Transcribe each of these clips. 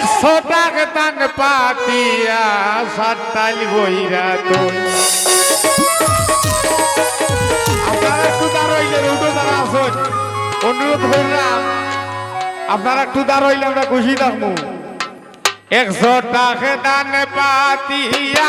একশো টাকা পাতিয়া সাতাল বইরা তুই আপনারা একটু দাঁড়াইলেন, উঠো দাঁড়া আসুন অনুরোধ করলাম, আপনারা একটু দাঁড়াইলে আমরা খুশি থাকব। একশো টাকা দান পাতিয়া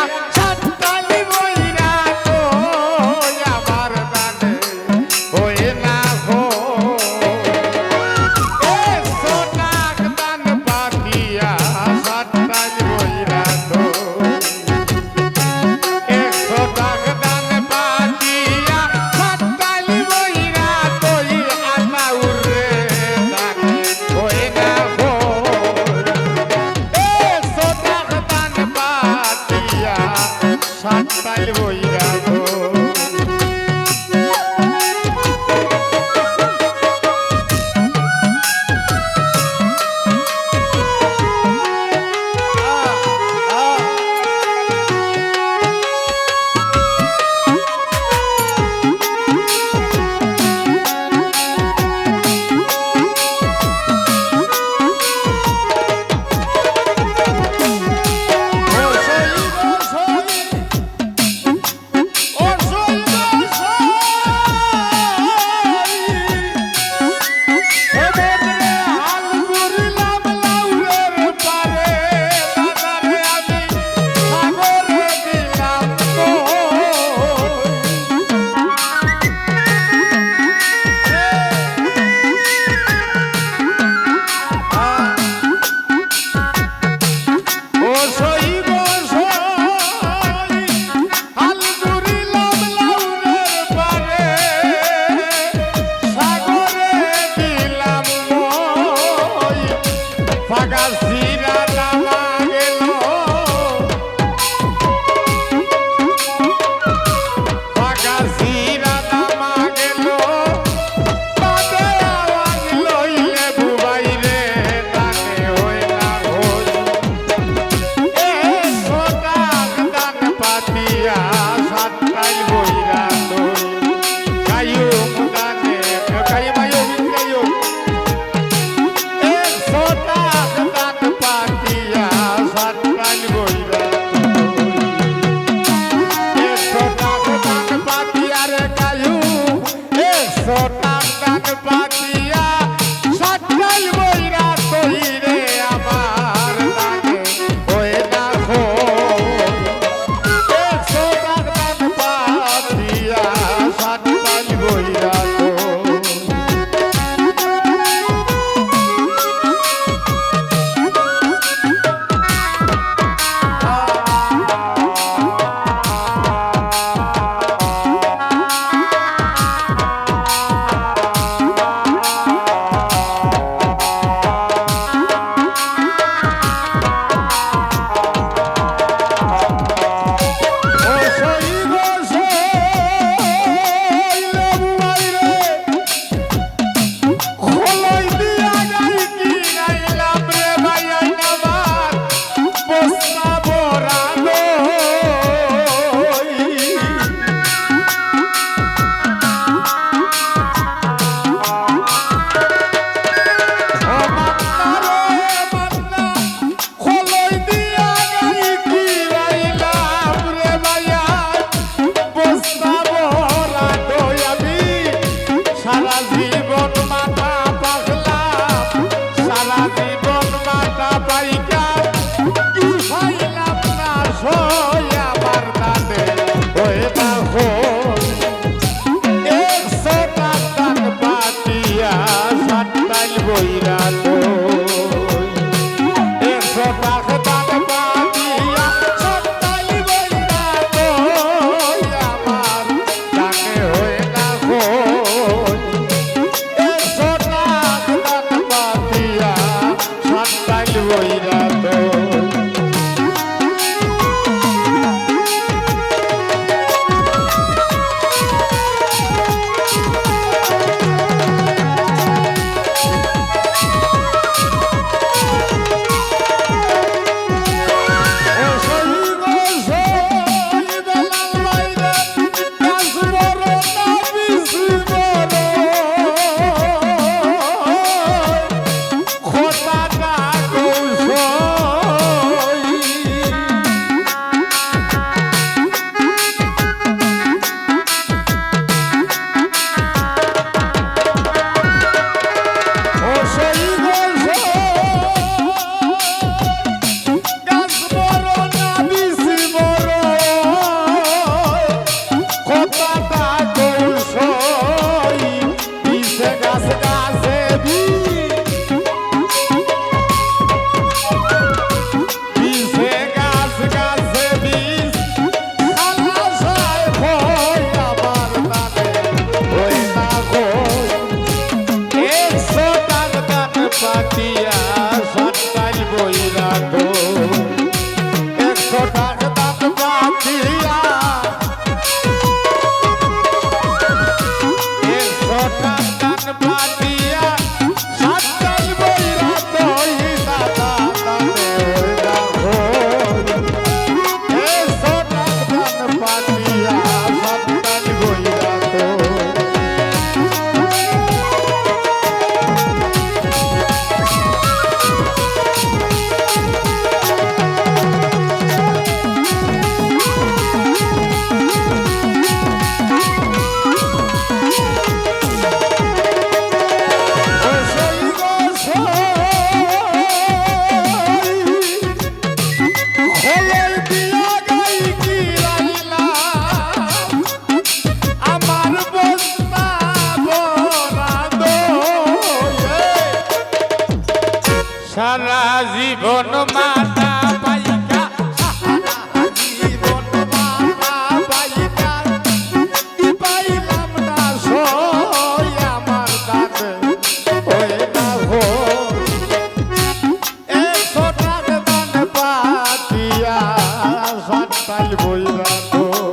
বইরা তো